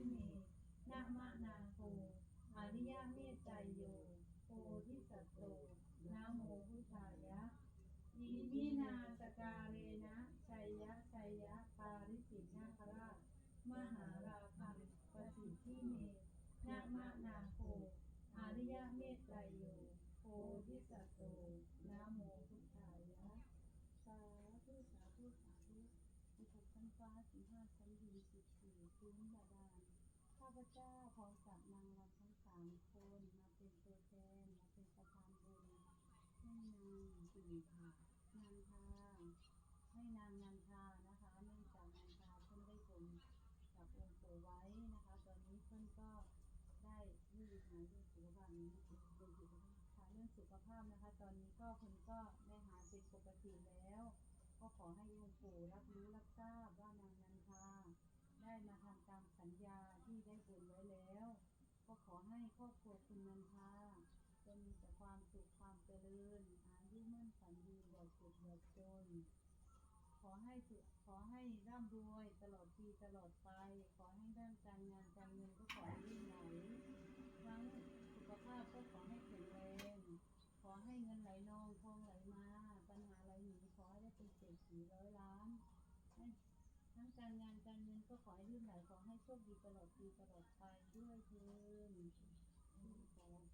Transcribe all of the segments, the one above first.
ทิเมนะมานาโคอริยเมตใจโยโพธิสัตโตนาโมพุทธายะอิมินาสการเรนะชัยยะชัยยะปาริจิตนาคราชมหาราพังปสิทธิเมนะมะนาโคอริยเมตไตรโยโพธิสัตโตนะโมพุทธายะ สาธุสาธุสาธุสิบหกชั้นฟ้าสิบห้าชั้นดินสิบสี่พื้นบาดาลข้า พเจ้าพร้อมกับนางรำทั้งสามคนมาเป็นตัวแทนมาเป็นประธานบุญให้นางปีค่ะนางทาให้นางนันทานะคะเนื่องจากนันทาเพิ่นได้ผลกับองค์ปู่ไว้นะคะ ตอนนี้เพิ่นก็ได้ไม่มีหายเรื่องสุขภาพนี้เป็นสุขภาพค่ะเรื่องสุขภาพนะคะ ตอนนี้ก็เพิ่นก็ได้หายเป็นปกติแล้ว ก็ขอให้องค์ปู่รับรู้รับทราบว่านางนันทาได้มาทำตามสัญญาที่ได้บนไว้แล้ว ก็ขอให้ค รอบครัวคุณนันทาจะมีแต่ความสุขความเจริญอายุมั่นขวัญยืนอย่าเจ็บอย่าจน ขอให้ขอให้ร่ำรวยตลอดปีตลอดไป ขอให้ด้านการงานการเงินก็ขอให้ลื่นไหลทั้งสุขภาพก็ขอให้แข็งแรงขอให้เงินไหลนองทองไหลมา ปัญหาไหลหนีขอให้ได้เป็นเศรษฐีร้อยล้านทั้งการงานการเงินก็ขอให้ลื่นไหลขอให้โชคดีตลอดปีตลอดไปด้วยเถิน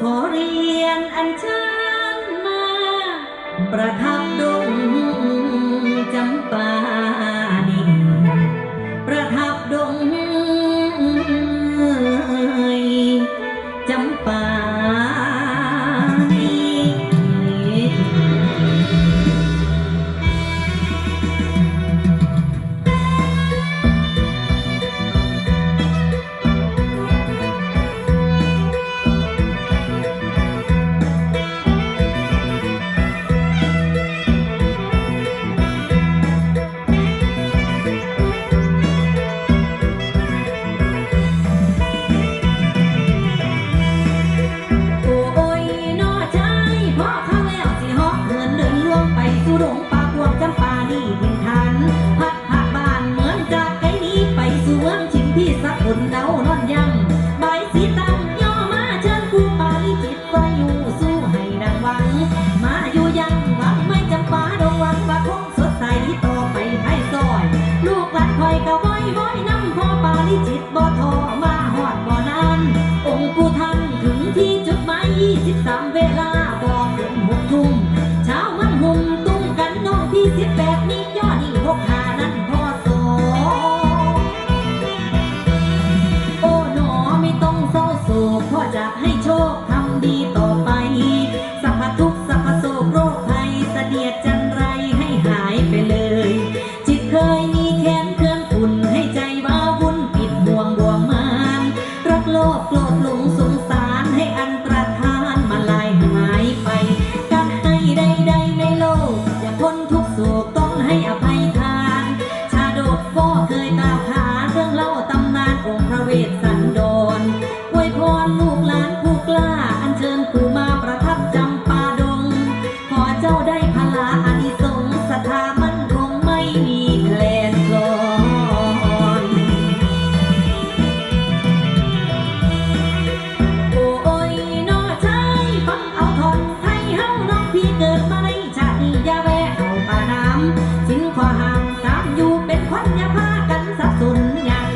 ขอเรียนอันเชิญมา ประทับดงจำปา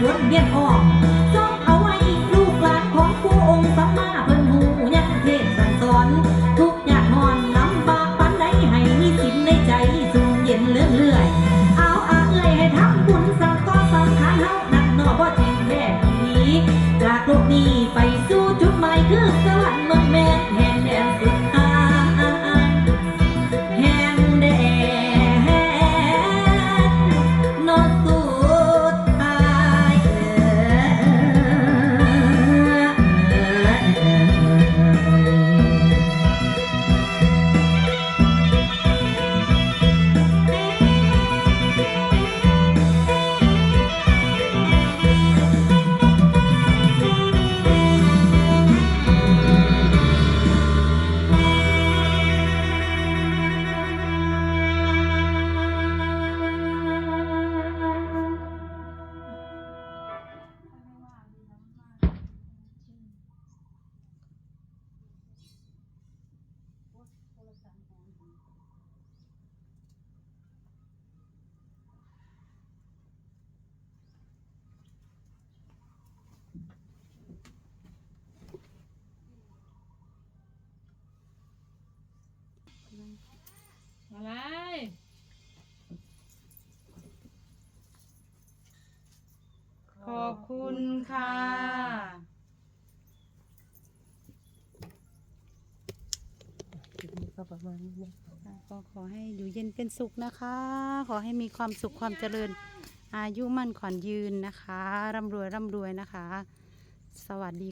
Bước. คุณค่ะก็ประมาณนี้ก็ขอให้อยู่เย็นเป็นสุขนะคะ ขอให้มีความสุขความเจริญ อายุมั่นขวัยืนนะคะ ร่ำรวยร่ำรวยนะคะ สวัสดี